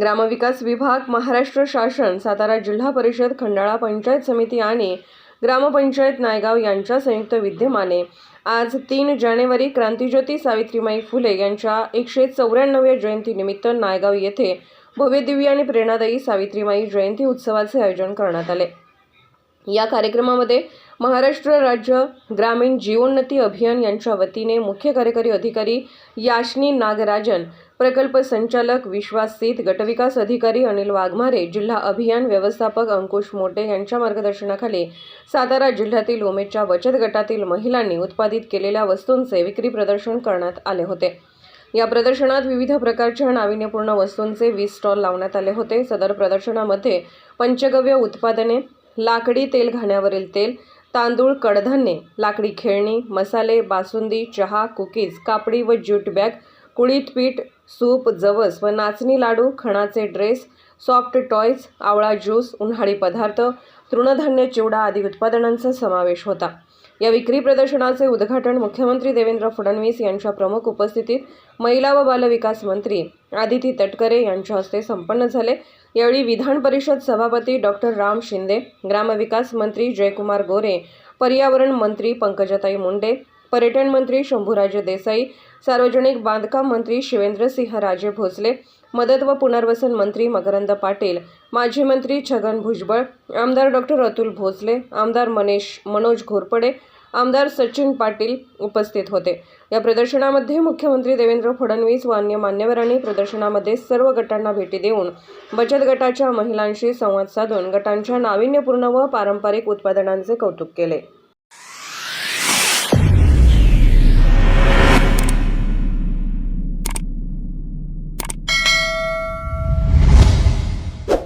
ग्रामविकास विभाग महाराष्ट्र शासन सातारा जिल्हा परिषद खंडाळा पंचायत समिती आणि ग्रामपंचायत नायगाव यांच्या संयुक्त विद्यमाने आज तीन जानेवारी क्रांतीज्योती सावित्रीमाई फुले यांच्या एकशे चौऱ्याण्णव्या जयंतीनिमित्त नायगाव येथे भव्यदिव्य आणि प्रेरणादायी सावित्रीमाई जयंती उत्सवाचे आयोजन करण्यात आले. या कार्यक्रमामध्ये महाराष्ट्र राज्य ग्रामीण जीवोन्नती अभियान यांच्या वतीने मुख्य कार्यकारी अधिकारी याशनी नागराजन प्रकल्प संचालक विश्वास सीत गटविकास अधिकारी अनिल वाघमारे जिल्हा अभियान व्यवस्थापक अंकुश मोटे यांच्या मार्गदर्शनाखाली सातारा जिल्ह्यातील उमेदच्या बचत गटातील महिलांनी उत्पादित केलेल्या वस्तूंचे विक्री प्रदर्शन करण्यात आले होते. या प्रदर्शनात विविध प्रकारच्या नाविन्यपूर्ण वस्तूंचे वीस स्टॉल लावण्यात आले होते. सदर प्रदर्शनामध्ये पंचगव्य उत्पादने लाकडी तेल घाण्यावरील तेल तांदूळ कडधान्ये लाकडी खेळणी मसाले बासुंदी चहा कुकीज कापडी व ज्यूट बॅग कुळीत पीठ सूप जवस व नाचणी लाडू खणाचे ड्रेस सॉफ्ट टॉयज आवळा ज्यूस उन्हाळी पदार्थ तृणधान्य चिवडा आदी उत्पादनांचा समावेश होता. या विक्री प्रदर्शनाचे उद्घाटन मुख्यमंत्री देवेंद्र फडणवीस यांच्या प्रमुख उपस्थितीत महिला व बालविकास मंत्री आदिती तटकरे यांच्या हस्ते संपन्न झाले. यावेळी विधान परिषद सभापती डॉक्टर राम शिंदे ग्रामविकास मंत्री जयकुमार गोरे पर्यावरण मंत्री पंकजाताई मुंडे पर्यटन मंत्री शंभूराजे देसाई सार्वजनिक बांधकाम मंत्री शिवेंद्रसिंह राजे भोसले मदत व पुनर्वसन मंत्री मकरंद पाटील माजी मंत्री छगन भुजबळ आमदार डॉक्टर अतुल भोसले आमदार मनेश मनोज घोरपडे आमदार सचिन पाटील उपस्थित होते. या प्रदर्शनामध्ये मुख्यमंत्री देवेंद्र फडणवीस व अन्य मान्यवरांनी प्रदर्शनामध्ये सर्व गटांना भेटी देऊन बचत गटाच्या महिलांशी संवाद साधून गटांच्या नाविन्यपूर्ण व पारंपरिक उत्पादनांचे कौतुक केले.